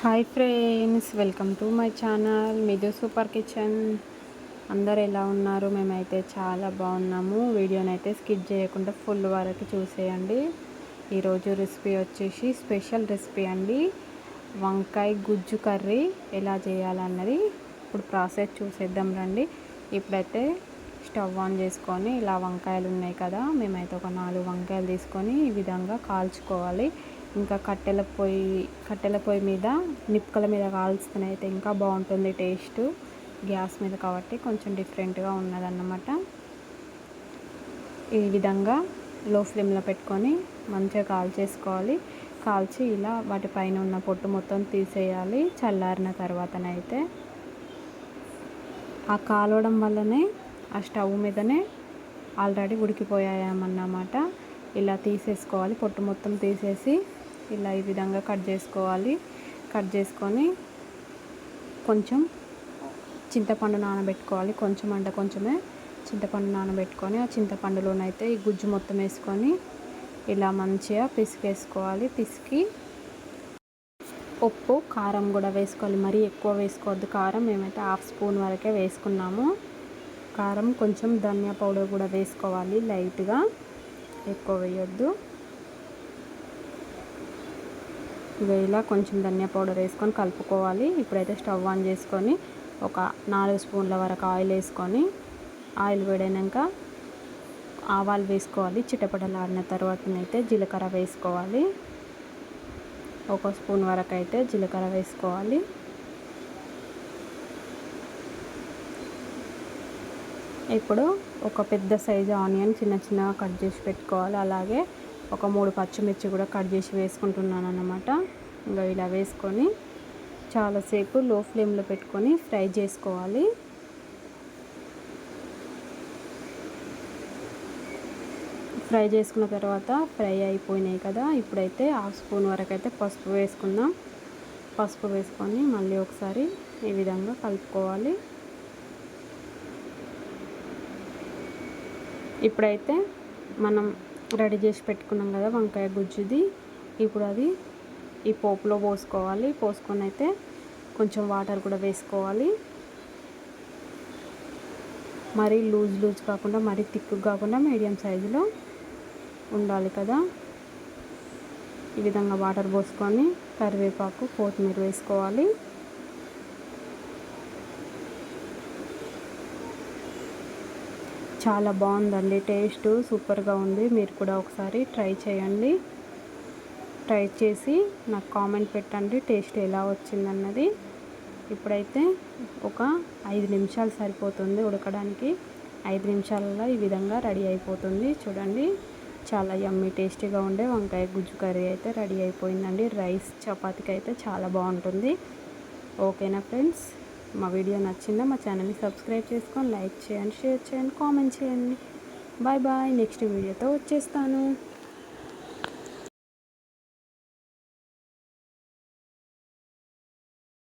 Hi friends welcome to my channel మిదు super kitchen. అందరు ఎలా ఉన్నారు? మేమైతే చాలా బాగున్నాము. వీడియోని అయితే స్కిప్ చేయకుండా ఫుల్ వరకు చూసేయండి. ఈరోజు రెసిపీ వచ్చేసి స్పెషల్ రెసిపీ అండి. వంకాయ గుజ్జు కర్రీ ఎలా చేయాలన్నది ఇప్పుడు ప్రాసెస్ చూసేద్దాం రండి. ఇప్పుడైతే స్టవ్ ఆన్ చేసుకొని ఇలా వంకాయలు ఉన్నాయి కదా మేమైతే ఒక నాలుగు వంకాయలు తీసుకొని ఈ విధంగా కాల్చుకోవాలి. ఇంకా కట్టెల పొయ్యి కట్టెల పొయ్యి మీద నిప్పుకల మీద కాల్చుకుని అయితే ఇంకా బాగుంటుంది టేస్ట్. గ్యాస్ మీద కాబట్టి కొంచెం డిఫరెంట్గా ఉన్నదన్నమాట. ఈ విధంగా లో ఫ్లేమ్లో పెట్టుకొని మంచిగా కాల్చేసుకోవాలి. కాల్చి ఇలా వాటి పైన ఉన్న పొట్టు మొత్తం తీసేయాలి చల్లారిన తర్వాతనైతే. ఆ కాలవడం వల్లనే ఆ స్టవ్ మీదనే ఆల్రెడీ ఉడికిపోయాయన్నమాట. ఇలా తీసేసుకోవాలి పొట్టు మొత్తం తీసేసి ఇలా ఈ విధంగా కట్ చేసుకోవాలి. కట్ చేసుకొని కొంచెం చింతపండు నానబెట్టుకోవాలి. కొంచెం అంటే కొంచెమే చింతపండు నానబెట్టుకొని ఆ చింతపండులోనైతే ఈ గుజ్జు మొత్తం వేసుకొని ఇలా మంచిగా పిసికేసుకోవాలి. పిసికి ఉప్పు కారం కూడా వేసుకోవాలి. మరీ ఎక్కువ వేసుకోవద్దు. కారం మేమైతే హాఫ్ స్పూన్ వరకే వేసుకున్నాము. కారం కొంచెం ధనియా పౌడర్ కూడా వేసుకోవాలి. లైట్గా ఎక్కువ వేయొద్దు. ఇలా కొంచెం ధనియా పౌడర్ వేసుకొని కలుపుకోవాలి. ఇప్పుడైతే స్టవ్ ఆన్ చేసుకొని ఒక నాలుగు స్పూన్ల వరకు ఆయిల్ వేసుకొని ఆయిల్ వేడైనాక ఆవాలు వేసుకోవాలి. చిటపటలాడిన తర్వాతనైతే జీలకర్ర వేసుకోవాలి. ఒక స్పూన్ వరకు అయితే జీలకర్ర వేసుకోవాలి. ఇప్పుడు ఒక పెద్ద సైజు ఆనియన్ చిన్న చిన్నగా కట్ చేసి పెట్టుకోవాలి. అలాగే ఒక మూడు పచ్చిమిర్చి కూడా కట్ చేసి వేసుకుంటున్నాను అన్నమాట ఇంకా ఇలా వేసుకొని చాలాసేపు లో ఫ్లేమ్లో పెట్టుకొని ఫ్రై చేసుకోవాలి. ఫ్రై చేసుకున్న తర్వాత ఫ్రై అయిపోయినాయి కదా ఇప్పుడైతే హాఫ్ స్పూన్ వరకు అయితే పసుపు వేసుకుందాం. పసుపు వేసుకొని మళ్ళీ ఒకసారి ఈ విధంగా కలుపుకోవాలి. ఇప్పుడైతే మనం రెడీ చేసి పెట్టుకున్నాం కదా వంకాయ గుజ్జుది. ఇప్పుడు అది ఈ పోపులో పోసుకోవాలి. పోసుకొని అయితే కొంచెం వాటర్ కూడా వేసుకోవాలి. మరీ లూజ్ లూజ్ కాకుండా మరీ థిక్ కాకుండా మీడియం సైజులో ఉండాలి కదా. ఈ విధంగా వాటర్ పోసుకొని కరివేపాకు కొత్తిమీర వేసుకోవాలి. చాలా బాగుందండి టేస్ట్ సూపర్గా ఉంది. మీరు కూడా ఒకసారి ట్రై చేయండి. ట్రై చేసి నాకు కామెంట్ పెట్టండి టేస్ట్ ఎలా వచ్చిందన్నది. ఇప్పుడైతే ఒక ఐదు నిమిషాలు సరిపోతుంది ఉడకడానికి. ఐదు నిమిషాలలో ఈ విధంగా రెడీ అయిపోతుంది. చూడండి చాలా యమ్మీ టేస్టీగా ఉండే వంకాయ గుజ్జు కర్రీ అయితే రెడీ అయిపోయిందండి. రైస్ చపాతీకి అయితే చాలా బాగుంటుంది. ఓకేనా ఫ్రెండ్స్? మా వీడియో నచ్చిందా మా ఛానల్ని సబ్స్క్రైబ్ చేసుకొని లైక్ చేయండి షేర్ చేయండి కామెంట్ చేయండి. బాయ్ బాయ్ నెక్స్ట్ వీడియోతో వచ్చేస్తాను.